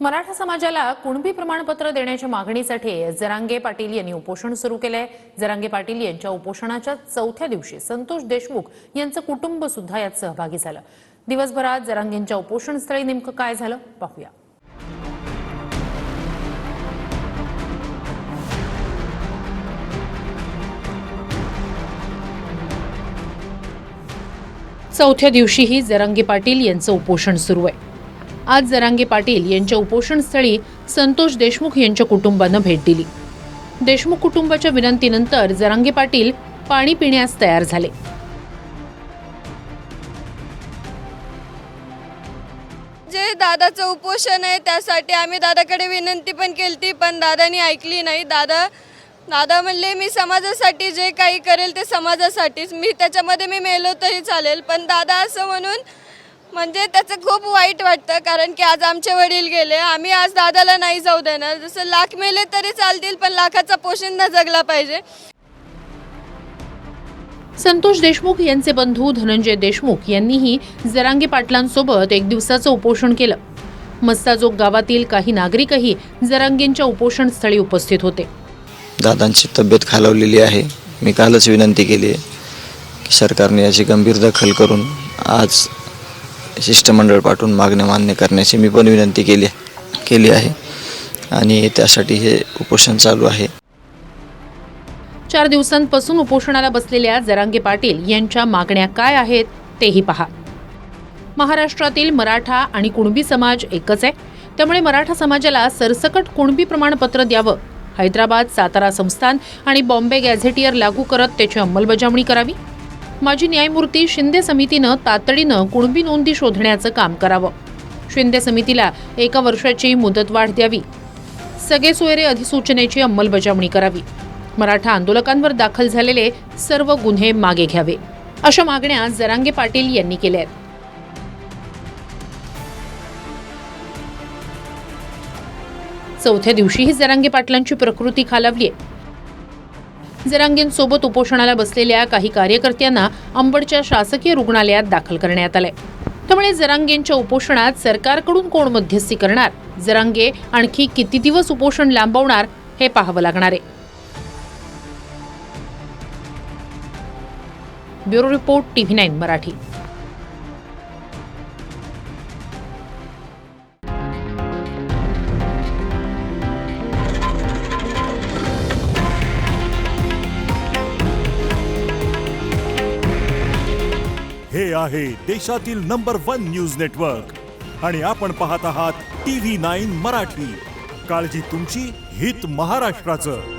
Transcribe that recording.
मराठा समाजाला कुणबी प्रमाणपत्र देण्याच्या मागणीसाठी जरांगे पाटील यांनी उपोषण सुरू केलंय. जरांगे पाटील यांच्या उपोषणाच्या चौथ्या दिवशी संतोष देशमुख यांचं कुटुंब सुद्धा यात सहभागी झालं. दिवसभरात जरांगेंच्या उपोषणस्थळी नेमकं काय झालं पाहूया. चौथ्या दिवशीही जरांगे पाटील यांचं उपोषण सुरू आहे. आज जरांगे पाटील यांच्या उपोषणस्थळी संतोष देशमुख यांच्या कुटुंबानं भेट दिली. देशमुख कुटुंबाच्या विनंतीनंतर जरांगे पाटील पाणी पिण्यास तयार झाले. जे दादाचं उपोषण आहे त्यासाठी आम्ही दादाकडे विनंती पण केली पण दादानी ऐकली नाही. दादा दादा म्हणले मी समाजासाठी जे काही करेल ते समाजासाठीच. मी त्याच्यामध्ये मी मेलो तरी चालेल पण दादा असं म्हणून म्हणजे त्याचं खूप वाईट वाटतं कारण की आज आमचे वडील गेले आम्ही आज दादाला नाही जाऊ देणार. जसं लाख मेले तरी चालतील पण लाखाचा पोशिंदा जगला पाहिजे. संतोष देशमुख यांचे बंधू धनंजय देशमुख यांनीही जरांगे पाटलांसोबत एक दिवसाचं उपोषण केलं. मस्ताजोग गावातील काही नागरिकही जरांगेंच्या उपोषणस्थळी उपस्थित होते. दादांची तब्येत खालावलेली आहे. मी कालच विनंती केली आहे की सरकारने याची गंभीर दखल करून आज शिष्टमंडळ पाठवून मागण्या मान्य करण्याची मी पण विनंती केली केली आहे. आणि त्यासाठी हे उपोषण चालू आहे. चार दिवसांपासून उपोषणाला बसलेल्या जरांगे पाटील यांच्या मागण्या काय आहेत तेही पहा. महाराष्ट्रातील मराठा आणि कुणबी समाज एकच आहे. त्यामुळे मराठा समाजाला सरसकट कुणबी प्रमाणपत्र द्यावं. हैदराबाद सातारा संस्थान आणि बॉम्बे गॅझेटियर लागू करत त्याची अंमलबजावणी करावी. माजी न्यायमूर्ती शिंदे समितीनं तातडीनं कुणबी नोंदी शोधण्याचं काम करावं. शिंदे समितीला एका वर्षाची मुदतवाढ द्यावी. सगळे सोयरे अधिसूचनेची अंमलबजावणी करावी. मराठा आंदोलकांवर दाखल झालेले सर्व गुन्हे मागे घ्यावे. अशा मागण्या जरांगे पाटील यांनी केल्या आहेत. चौथ्या दिवशीही जरांगे पाटलांची प्रकृती खालावली आहे जरांगेंसोबत उपोषणाला बसलेल्या काही कार्यकर्त्यांना अंबडच्या शासकीय रुग्णालयात दाखल करण्यात आलंय. त्यामुळे जरांगेंच्या उपोषणात सरकारकडून कोण मध्यस्थी करणार? जरांगे आणखी किती दिवस उपोषण लांबवणार हे पाहावं लागणार आहे. Bureau report TV nine Marathi. हे आहे देशातील नंबर वन न्यूज नेटवर्क. आणि आपण पाहत आहात टी व्ही नाईन मराठी. काळजी तुमची हित महाराष्ट्राचं.